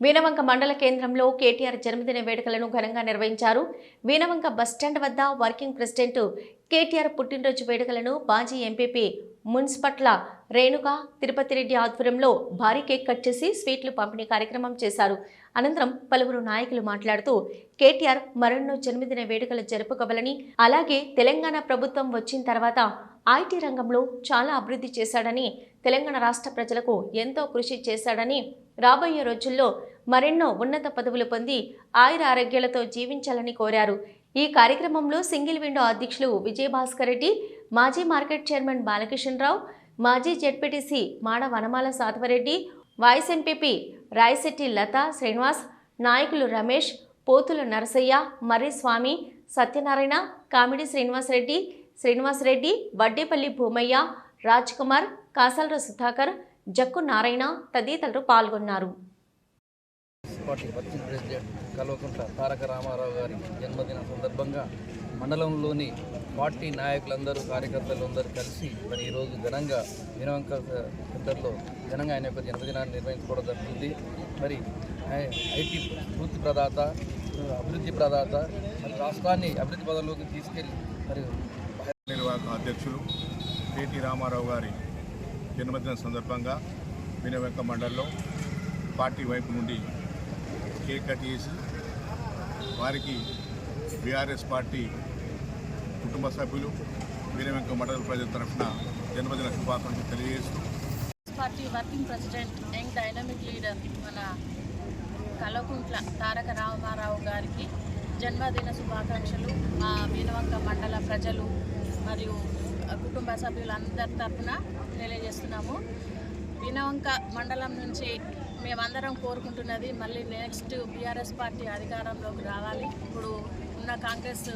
వీనవంక మండల కేంద్రంలో కేటీఆర్ జన్మదిన వేడుకలను ఘనంగా నిర్వహించారు. వీనవంక బస్టాండ్ వద్ద వర్కింగ్ ప్రెసిడెంట్ కేటీఆర్ పుట్టినరోజు వేడుకలను మాజీ ఎంపీపీ మున్సిపట్ల రేణుక తిరుపతి రెడ్డి ఆధ్వర్యంలో భారీ కేక్ కట్ చేసి స్వీట్లు పంపిణీ కార్యక్రమం చేశారు. అనంతరం పలువురు నాయకులు మాట్లాడుతూ కేటీఆర్ మరెన్నో జన్మదిన వేడుకలు జరుపుకోవాలని అలాగే తెలంగాణ ప్రభుత్వం వచ్చిన తర్వాత ఐటీ రంగంలో చాలా అభివృద్ధి చేశాడని తెలంగాణ రాష్ట్ర ప్రజలకు ఎంతో కృషి చేశాడని రాబోయే రోజుల్లో మరెన్నో ఉన్నత పదవులు పొంది ఆయుర ఆరోగ్యాలతో జీవించాలని కోరారు. ఈ కార్యక్రమంలో సింగిల్ విండో అధ్యక్షులు విజయభాస్కర్ రెడ్డి మాజీ మార్కెట్ చైర్మన్ బాలకిషన్రావు మాజీ ZPTC Mada Vanamala Sadhavareddy vice MPP Rayasetty Latha Srinivas నాయకులు రమేష్ పోతుల నరసయ్య మర్రి స్వామి సత్యనారాయణ కామిడి శ్రీనివాసరెడ్డి శ్రీనివాసరెడ్డి వడ్డేపల్లి భూమయ్య రాజ్ కుమార్ కాసల్ర సుధాకర్ జక్కు నారాయణ తదితరులు పాల్గొన్నారు. కల్వకుంట్ల తారక రామారావు గారి జన్మదిన సందర్భంగా మండలంలోని పార్టీ నాయకులందరూ కార్యకర్తలు అందరూ కలిసి మరి ఈరోజు ఘనంగా వినవంక సెంటర్లో ఘనంగా ఆయన యొక్క జన్మదినాన్ని నిర్వహించుకోవడం జరుగుతుంది. మరి ఐటీ పూర్తి ప్రదాత అభివృద్ధి ప్రదాత మరి రాష్ట్రాన్ని అభివృద్ధి పదంలోకి తీసుకెళ్ళి మరి అధ్యక్షులు కేటీ రామారావు గారి జన్మదిన సందర్భంగా వినవెంక మండలంలో పార్టీ వైపు నుండి కేక్ కట్ చేసి వారికి బీఆర్ఎస్ పార్టీ కుటుంబ సభ్యులు వినవెంక మండల ప్రజల తరఫున జన్మదిన శుభాకాంక్షలు తెలియజేస్తూ party working president young dynamic leader మన కలకుంట్ల తారక రామారావు గారికి జన్మదిన శుభాకాంక్షలు. మా వీణవంక మండల ప్రజలు మరియు కుటుంబ సభ్యులందరి తరఫున తెలియజేస్తున్నాము. వినవంక మండలం నుంచి మేమందరం కోరుకుంటున్నది మళ్ళీ నెక్స్ట్ బీఆర్ఎస్ పార్టీ అధికారంలోకి రావాలి. ఇప్పుడు ఉన్న కాంగ్రెస్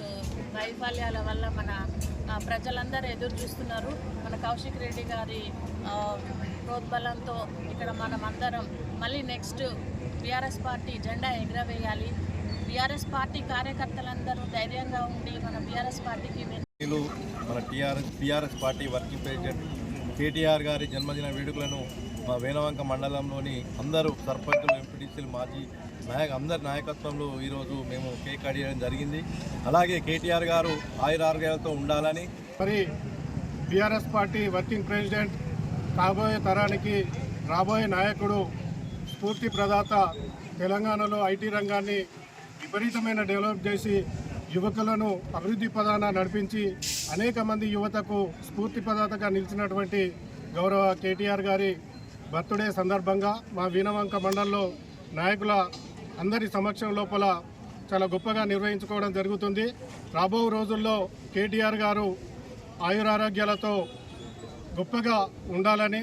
వైఫల్యాల వల్ల మన ప్రజలందరూ ఎదురు చూస్తున్నారు. మన కౌశిక్ రెడ్డి గారి ప్రోద్బలంతో ఇక్కడ మనం అందరం మళ్ళీ నెక్స్ట్ బీఆర్ఎస్ పార్టీ జెండా ఎగరవేయాలి. బీఆర్ఎస్ పార్టీ కార్యకర్తలందరూ ధైర్యంగా ఉండి మన బీఆర్ఎస్ పార్టీకి TRS TRS party working president KTR గారి జన్మదిన వేడుకలను మా వేనవంక మండలంలోని అందరూ సర్పంచులు ఎంపీటీసీలు మాజీ నాయక అందరి నాయకత్వంలో ఈరోజు మేము కేక్ కట్ చేయడం జరిగింది. అలాగే కేటీఆర్ గారు ఆయురారోగ్యాలతో ఉండాలని మరి టీఆర్ఎస్ పార్టీ వర్కింగ్ ప్రెసిడెంట్ కాబోయే తరానికి రాబోయే నాయకుడు స్ఫూర్తి ప్రదాత తెలంగాణలో ఐటీ రంగాన్ని విపరీతమైన డెవలప్ చేసి యువకులను అభివృద్ధి పదాన నడిపించి అనేక మంది యువతకు స్ఫూర్తి ప్రదాతగా నిలిచినటువంటి గౌరవ కేటీఆర్ గారి బర్త్డే సందర్భంగా మా వీణవంక మండలంలో నాయకుల అందరి సమక్షం లోపల చాలా గొప్పగా నిర్వహించుకోవడం జరుగుతుంది. రాబో రోజుల్లో కేటీఆర్ గారు ఆయురారోగ్యాలతో గొప్పగా ఉండాలని